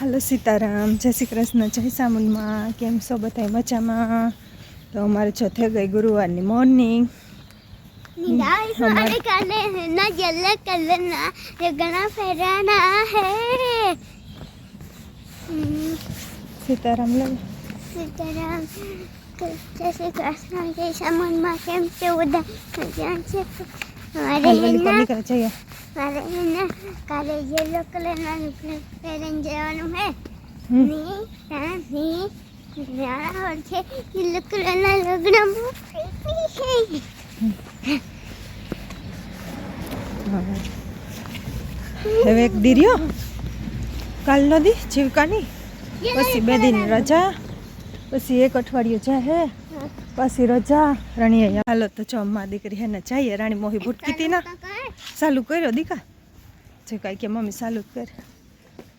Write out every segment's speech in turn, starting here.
હાલો સીતારામ જય શ્રી કૃષ્ણ જય સામુંડમાં કેમ છો બધા મજામાં? તો અમારે જો ગઈ ગુરુવારની મોર્નિંગ. સીતારામ સીતારામ કેમ છે મારે એને કાલે યલો કલરના બ્લેક પહેરીને જવાનું હે. ની ત્યાંથી મારા હોય છે યલો કલરના લગ્નમાં છે. હવે એક દીર્યો. કાલનો દી જીવકાની. પછી બે દિન રજા. પછી એક અઠવાડિયું જાય પછી રજા. રણીએ હાલો તો જમવા દીકરી હેને જઈએ. રાણી મોહી ભૂટકી હતી ના ચાલુ કર્યો, દીકા? જે કાંઈ કે મમ્મી ચાલુ કર.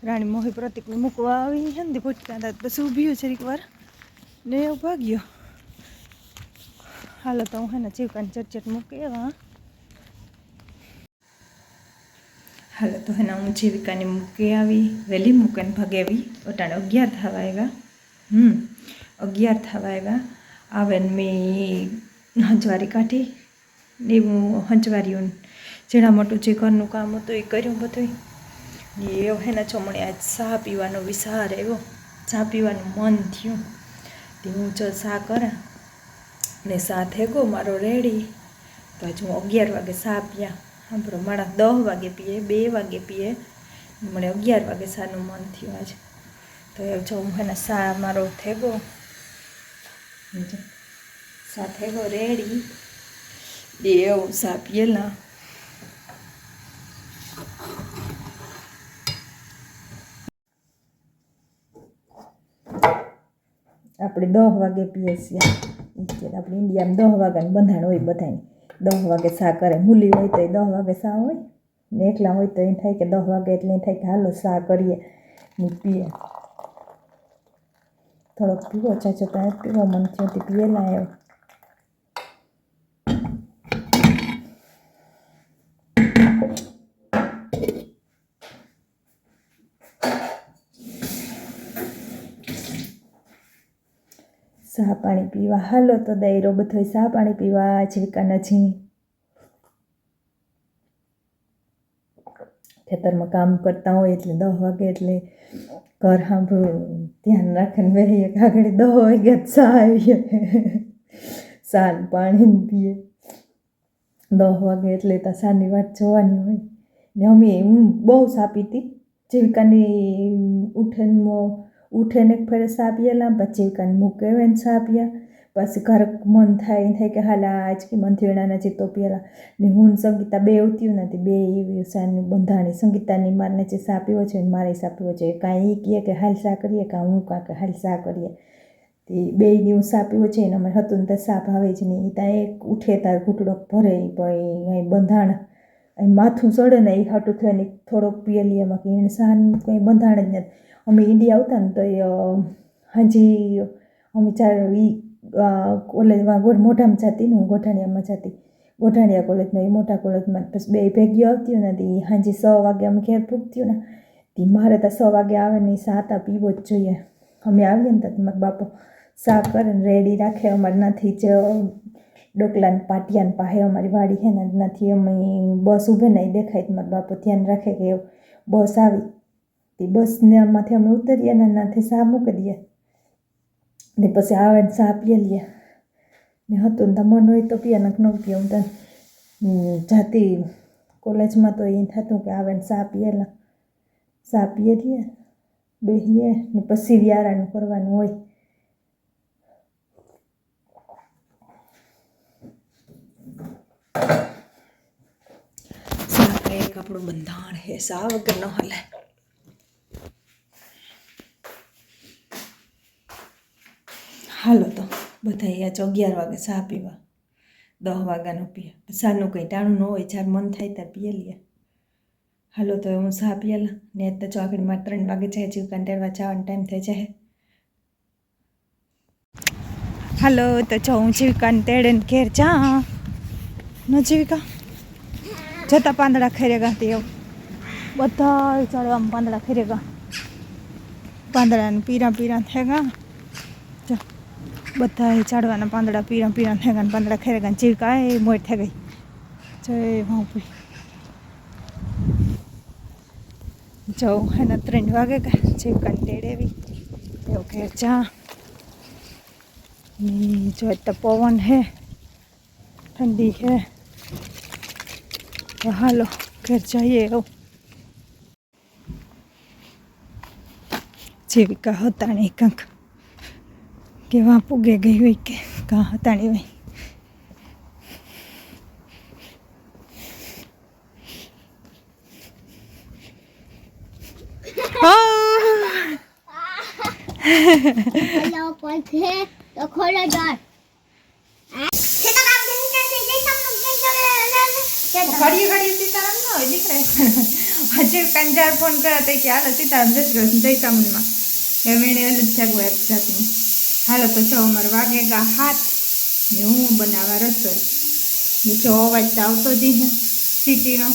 રાણી મોહી પ્રતિકને મૂકવા આવી છે ને ભૂટકા હતા ઊભી છે એક વાર ને ભાગ્યો હાલો તો હું હેને જીવકાને ચટચટ મૂકી એવા હાલો તો હેના હું જીવિકાને મૂકી આવી, વહેલી મૂકીને ભગેવી ઓટાણે અગિયાર થવા આવ્યા. હમ, અગિયાર થવા આવ્યા. આવે ને મેં હંજવારી કાઢી ને હું હંજવારીઓ જેના મોટું જે ઘરનું કામ હતું એ કર્યું બધું એ હેના છોમણે આજ ચા પીવાનો વિચાર આવ્યો. ચા પીવાનું મન થયું. તે હું જો ચા કરા. ને ચા થેગો મારો રેડી. તો હજુ હું અગિયાર વાગે ચા પીયા. સાંભળો માણા દસ વાગે પીએ, બે વાગે પીએ. મને અગિયાર વાગે સાનું મન થયું આજે. તો એ જો હું એને સા મારો થેગો. સા થેગો રેડી. એવું સા પીએલા. આપણે દસ વાગે પીએ છીએ. આપણે ઇન્ડિયામાં દસ વાગ્યાનું બંધાણ હોય બધાને. દસ વાગે સા કરે. મૂલી હોય તો એ દસ વાગે સા હોય. ને એકલા હોય તો એમ થાય કે દસ વાગે એટલે એમ થાય કે હાલો સા કરીએ. ને પીએ. થોડોક પીવો. ચાચો ત્યાં પીવો. મન થયો તે પીએલા ચા પાણી પીવા. હાલો તો દાયરો બધો ચા પાણી પીવા જીવિકા નથી ખેતરમાં કામ કરતા હોય એટલે દસ વાગે એટલે ઘર સાંભળું ધ્યાન રાખીને બેસીએ કે દહ વાગે ચા આવીએ. ચા પાણી પીએ. દસ વાગે એટલે તો સાની વાત જોવાની હોય. ને અમે હું બહુ ચા પીતી જીવિકાની ઉઠેને ફેરે ને ફરે ચા પીએલા પછી જીવિકાને મૂકે વેન ચા પછી ઘર મન થાય થાય કે હાલા આજ કે મન થયું એના તો પીએલા ને હું સંગીતા બે ઉત્યું નથી બે એવી સાની બંધાણી. સંગીતાની મારને જે સાપ્યો છે મારે સાપ્યો છે. કાંઈ એ કહે કે હાલ સા કરીએ કાં હું કાં કે હાલ સા કરીએ. તે બે દિવસ આપ્યો છે એને અમારે હતું ને તો સા આવે જ નહીં. ત્યાં એક ઉઠે તાર ઘૂંટડો ભરે અહીં બંધાણ. અહીં માથું ચડે ને એ હાટું થઈને થોડોક પીએલી એમાં કે એને સાન કંઈ બંધાણ જ નથી. અમે ઈન્ડિયા આવતા ને તો એ હજી અમે ચાર ઈ કોલેજમાં મોઢામાં જતી ને હું ગોઠાણીયામાં જતી. ગોઠાણીયા કોલેજમાં, એ મોટા કોલેજમાં. પછી બે ભેગી આવતી ને તે હાજી સો વાગે અમે ઘેર પૂગતી ને, તે મારે તો સ વાગે આવે ને સાત આ પીવો જ જોઈએ. અમે આવીએ ને તો મારા બાપો સા કરે ને રેડી રાખે. અમારે નથી જ ડોકલાને પાટિયાને પાસે અમારી વાડી છે ને, નથી અમે બસ ઊભે નહીં દેખાય મારા બાપો ધ્યાન રાખે કે બસ આવી. તે બસને આમાંથી અમે ઉતરીએ અને નાથી સા મૂકી દઈએ ને પછી આવે સા પીએ લઈએ ને હતું ને મન હોય તો પીએ નક ન પીએ હું તને જાતી કોલેજમાં તો એ થતું કે આવે ને સા પીએલા સા પીએ લઈએ બેહીએ ને પછી વ્યારાનું કરવાનું હોય આપણું બંધાણ હે સા વગર ન હલે હાલો તો બધા અહીંયા અગિયાર વાગે ચા પીવા. દસ વાગ્યાનો પીએ. સાનું કંઈ ટાણું ન હોય, જ્યારે મન થાય ત્યારે પીએ લઈએ. હાલો તો હું ચા પીએલા ને તો આગળ ત્રણ વાગે જાય જીવકાન કંટાળવા જવાનો ટાઈમ થઈ જાય. હાલો તો જો હું જીવિકાને તેડે ને ઘેર જા ન જીવિકા? જતા પાંદડા ખેરે ગાતી એવું. બધા ચડવામાં પાંદડા ખેરે ગા. પાંદડાને પીરા પીરા થઈ ગયા બધા ઝાડવાના પાંદડા પીરા પીરા થઈ ગયા પાંદડા ખેરે ગયા ચીરકા એ મોટ થઈ ગઈ. જય ભાઉપી જવું એના ત્રણ વાગે ગયા ચીરકા ટેડેવી એવું. કે ચા. જો તો પવન હે, ઠંડી હે. હાલો, ઘર જઈએ એવું. જીવિકા હતા નહીં કંઈક કેવા પૂગે ગઈ હોય કે કાં હતાણી હોય. ઘડીએ ઘડીએ સીતારામ ના હોય દીકરા હજી કંજાર ફોન કર્યા તો કે, હાલો સીતારામ, જય શ્રી કૃષ્ણ, જય ચામુંડમાં એલું એક જાતનું. હાલો, તો જો અમારે વાગે ગા હાથ ને હું બનાવવા રસોઈ. નીચે અવાજ તો આવતો જ ને સિટીનો.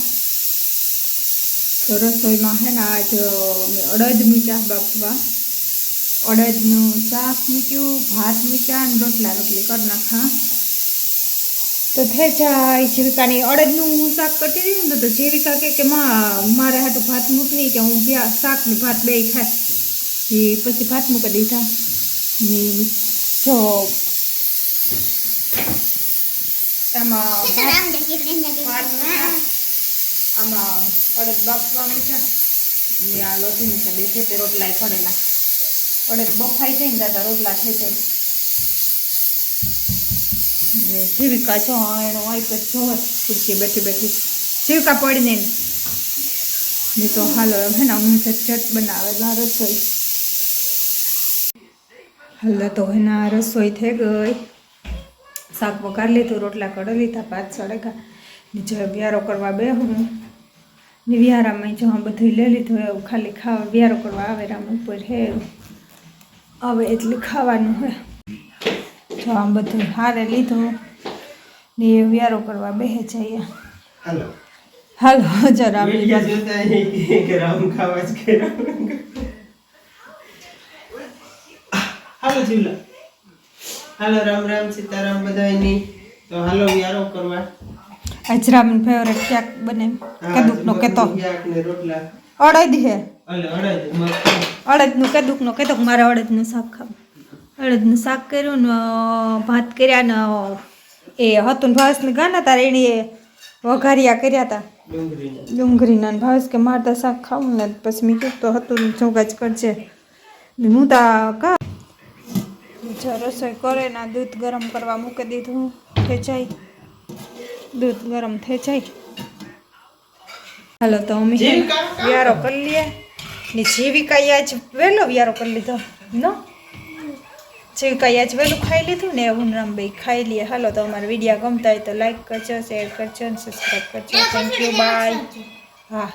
તો રસોઈમાં હે ને આજ મેં અડદ મૂક્યા બાફવા. અડદનું શાક મૂક્યું ભાત મૂક્યા અને રોટલા રોટલી કરી નાખા. તો થઈ જાય જીવિકાની અડદનું હું શાક કરતી હતી ને તો જીવિકા કે, માં, મારે હાટું ભાત મૂકી કે હું શાક ને ભાત બે ખાય. એ પછી ભાત મૂકી દીધા. જો ભાત આમાં અડદ બાફવા છે ને આ લોટીની છે તે રોટલા પડેલા અડદ બફાઈ જાય ને દાદા રોટલા થઈ જાય જીવિકા છો એનો હોય તો જોવે ખુરશી બેઠી બેઠી જીવિકા પડી ને ને તો હાલો હે ને હું ઝટ બનાવે રસોઈ હાલો તો એના રસોઈ થઈ ગઈ. શાક વઘાર લીધું રોટલા કડી લીધા પાંચ સળેગા. નીચે વ્યારો કરવા બે હું ને વ્યારામાં જો બધું લઈ લીધું એવું ખાલી ખાવા વ્યારો કરવા આવે રામ ઉપર હે. હવે એટલું ખાવાનું હોય જો આમ બધું હારે લીધું ને એ વ્યારો કરવા બેહે જઈએ. હાલો હાલો જરા રામ ખાવા જ કે રામ હાલો જીવલા. હાલો રામ રામ સીતારામ બધાની તો હાલો વ્યારો કરવા. અજરામન ફેવરેટ ક્યાંક બને. કેતો. શાક ને રોટલા. અડદ હે. અડદ મગ અડદનું કદુકનો કેતો કે મારે અડદનું શાક ખાવું. અડદનું શાક કર્યું ને ભાત કર્યા ને એ હતું ને ભાવસને ગાના તારે એને વઘારિયા કર્યા હતા ડુંગળી ડુંગળીના ને ભાવસ કે મારતા શાક ખાવું ને પછી મેં કીધું તો હતું ને જોગાજ કરજે. હું તા કા જો રસોઈ કરે ના દૂધ ગરમ કરવા મૂકી દીધું થઈ જાય. દૂધ ગરમ થઈ જાય. હાલો તો અમે વ્યારો કરી લઈએ. ને જીવિકા આજ વહેલો વ્યારો કરી લીધો. ન? જીવિકા આજ વહેલું ખાઈ લીધું ને હું રામ ભાઈ ખાઈ લઈએ હાલો તો અમારા વિડીયા ગમતા હોય તો લાઈક કરજો શેર કરજો અને સબસ્ક્રાઈબ કરજો. થેન્ક યુ બાય હા.